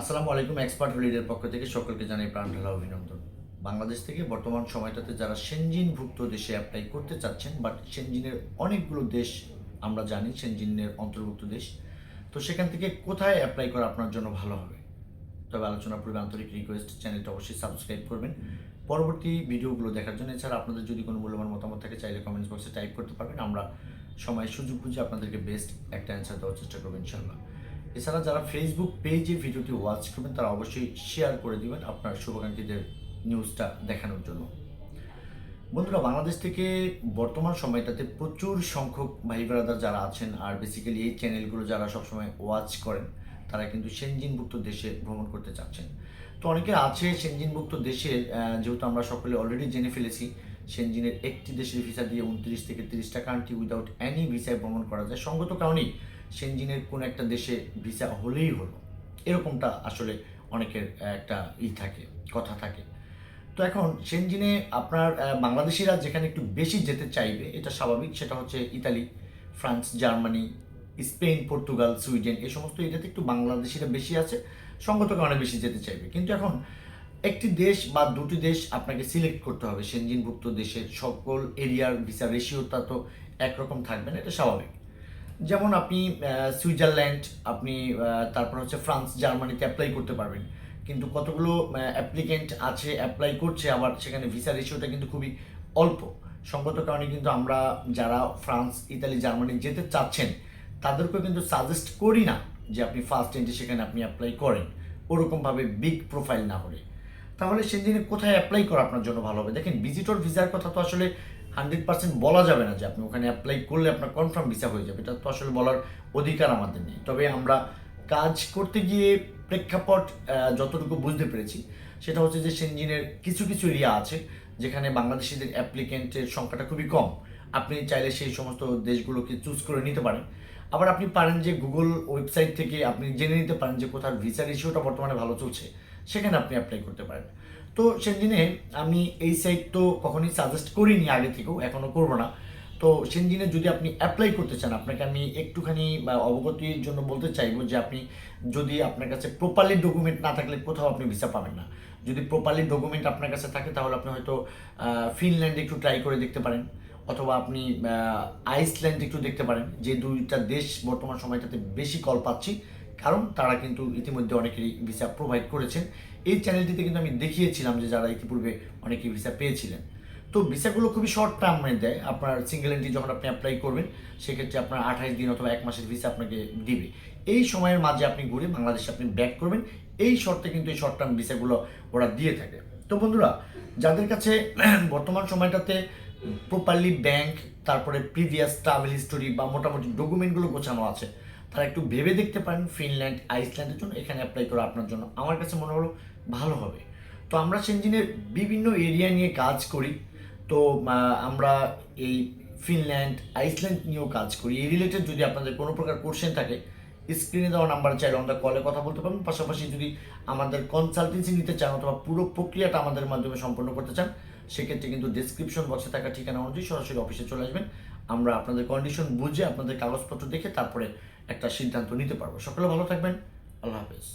আসসালামু আলাইকুম এক্সপার্ট হলিডের পক্ষ থেকে সকলকে জানাই প্রাণ ঢালা অভিনন্দন। বাংলাদেশ থেকে বর্তমান সময়টাতে যারা সেনজিনভুক্ত দেশে অ্যাপ্লাই করতে চাচ্ছেন বাট সেনজিনের অনেকগুলো দেশ আমরা জানি সেনজিনের অন্তর্ভুক্ত দেশ, তো সেখান থেকে কোথায় অ্যাপ্লাই করা আপনার জন্য ভালো হবে? তবে আলোচনা পূর্বে আন্তরিক রিকোয়েস্ট চ্যানেলটা অবশ্যই সাবস্ক্রাইব করবেন। পরবর্তী ভিডিওগুলো দেখার জন্য, এছাড়া আপনাদের যদি কোনো মূল্যবান মতামত থাকে, চাইলে কমেন্টস বক্সে টাইপ করতে পারবেন। আমরা সময় সুযোগ বুঝে আপনাদেরকে বেস্ট একটা অ্যান্সার দেওয়ার চেষ্টা করব ইনশাল্লাহ এছাড়া যারা ফেসবুক পেজে ভিডিওটি ওয়াচ করবেন, তারা অবশ্যই শেয়ার করে দিবেন আপনার শুভাকাঙ্ক্ষীদের নিউজটা দেখানোর জন্য। বন্ধুরা, বাংলাদেশ থেকে বর্তমান সময়টাতে প্রচুর সংখ্যক ভাই ব্রাদার যারা আছেন আর বেসিক্যালি এই চ্যানেলগুলো যারা সবসময় ওয়াচ করেন, তারা কিন্তু সেনজিনভুক্ত দেশে ভ্রমণ করতে চাচ্ছেন। তো অনেকে আছে সেনজিনভুক্ত দেশের যেহেতু আমরা সকলে অলরেডি জেনে ফেলেছি সেনজিনের একটি দেশের ভিসা দিয়ে উনত্রিশ থেকে তিরিশটা কান্ট্রি উইদাউট অ্যানি ভিসায় ভ্রমণ করা যায়। সঙ্গত কারণেই সেনজিনের কোন একটা দেশে ভিসা হলেই হলো। এরকমটা আসলে অনেকের একটা ই থাকে, কথা থাকে। তো এখন সেনজিনে আপনার বাংলাদেশিরা যেখানে একটু বেশি যেতে চাইবে, এটা স্বাভাবিক, সেটা হচ্ছে Italy, France, Germany, Spain, Portugal, Sweden এই সমস্ত এটাতে একটু বাংলাদেশিরা বেশি আছে সঙ্গত কারণে বেশি যেতে চাইবে। কিন্তু এখন একটি দেশ বা দুটি দেশ আপনাকে সিলেক্ট করতে হবে। সেনজিনভুক্ত দেশের সকল এরিয়ার ভিসা রেশিওটা তো একরকম থাকবে না, এটা স্বাভাবিক। যেমন আপনি সুইজারল্যান্ড, আপনি তারপর হচ্ছে ফ্রান্স, জার্মানিতে অ্যাপ্লাই করতে পারবেন। কিন্তু কতগুলো অ্যাপ্লিকেন্ট আছে অ্যাপ্লাই করছে, আবার সেখানে ভিসা রেশিওটা কিন্তু খুবই অল্প। সঙ্গত কারণে কিন্তু আমরা যারা ফ্রান্স, ইতালি, জার্মানি যেতে চাচ্ছেন, তাদেরকেও কিন্তু সাজেস্ট করি না যে আপনি ফার্স্ট এন্টে সেখানে আপনি অ্যাপ্লাই করেন। ওরকমভাবে বিগ প্রোফাইল না হলে। তাহলে সেদিনে কোথায় অ্যাপ্লাই করা আপনার জন্য ভালো হবে? দেখেন ভিজিটর ভিসার কথা তো আসলে হান্ড্রেড পার্সেন্ট বলা যাবে না যে আপনি ওখানে অ্যাপ্লাই করলে আপনার কনফার্ম ভিসা হয়ে যাবে। এটা তো আসলে বলার অধিকার আমাদের নেই। তবে আমরা কাজ করতে গিয়ে প্রেক্ষাপট যতটুকু বুঝতে পেরেছি, সেটা হচ্ছে যে সেনজিনের কিছু কিছু এরিয়া আছে যেখানে বাংলাদেশিদের অ্যাপ্লিকেন্টের সংখ্যাটা খুবই কম। আপনি চাইলে সেই সমস্ত দেশগুলোকে চুজ করে নিতে পারেন। আবার আপনি পারেন যে গুগল ওয়েবসাইট থেকে আপনি জেনে নিতে পারেন যে কোথার ভিসার ইস্যুটা বর্তমানে ভালো চলছে, সেখানে আপনি অ্যাপ্লাই করতে পারেন। তো সেদিনে আমি এই সাইট তো কখনোই সাজেস্ট করিনি আগে থেকেও এখনও করব না। তো সেনজিনে যদি আপনি অ্যাপ্লাই করতে চান, আপনাকে আমি একটুখানি অবগতির জন্য বলতে চাইব যে আপনি যদি আপনার কাছে প্রপারলি ডকুমেন্ট না থাকলে কোথাও আপনি ভিসা পাবেন না। যদি প্রপারলি ডকুমেন্ট আপনার কাছে থাকে, তাহলে আপনি হয়তো ফিনল্যান্ডে একটু ট্রাই করে দেখতে পারেন, অথবা আপনি আইসল্যান্ড একটু দেখতে পারেন, যে দুইটা দেশ বর্তমান সময়টাতে বেশি কল পাচ্ছি, কারণ তারা কিন্তু ইতিমধ্যে অনেকেরই ভিসা প্রোভাইড করেছেন। এই চ্যানেলটিতে কিন্তু আমি দেখিয়েছিলাম যে যারা ইতিপূর্বে অনেকেই ভিসা পেয়েছিলেন। তো ভিসাগুলো খুবই শর্ট টার্মে দেয়। আপনার সিঙ্গেল এন্ট্রি যখন আপনি অ্যাপ্লাই করবেন, সেক্ষেত্রে আপনার আঠাইশ দিন অথবা এক মাসের ভিসা আপনাকে দিবে। এই সময়ের মাঝে আপনি ঘুরে বাংলাদেশে আপনি ব্যাক করবেন। এই শর্তে কিন্তু এই শর্ট টার্ম ভিসাগুলো ওরা দিয়ে থাকে। তো বন্ধুরা, যাদের কাছে বর্তমান সময়টাতে প্রপারলি ব্যাংক তারপরে প্রিভিয়াস ট্রাভেল হিস্টোরি বা মোটামুটি ডকুমেন্টগুলো গোছানো আছে, তারা একটু ভেবে দেখতে পারেন ফিনল্যান্ড আইসল্যান্ডের জন্য। এখানে অ্যাপ্লাই করা আপনার জন্য আমার কাছে মনে হলো ভালো হবে। তো আমরা সেনজিনের বিভিন্ন এরিয়া নিয়ে কাজ করি। তো আমরা এই ফিনল্যান্ড, আইসল্যান্ড নিয়েও কাজ করি। এই রিলেটেড যদি আপনাদের কোনো প্রকার কোশ্চেন থাকে স্ক্রিনে দেওয়া নাম্বার চাইলে আমরা কলে কথা বলতে পারবেন পাশাপাশি যদি আমাদের কনসালটেন্সি নিতে চান অথবা পুরো প্রক্রিয়াটা আমাদের মাধ্যমে সম্পন্ন করতে চান, সেক্ষেত্রে কিন্তু ডিসক্রিপশন বক্সে থাকা ঠিকানা অনুযায়ী সরাসরি অফিসে চলে আসবেন। আমরা আপনাদের কন্ডিশন বুঝে আপনাদের কাগজপত্র দেখে তারপরে একটা সিদ্ধান্ত নিতে পারব। সকলে ভালো থাকবেন। আল্লাহ হাফেজ।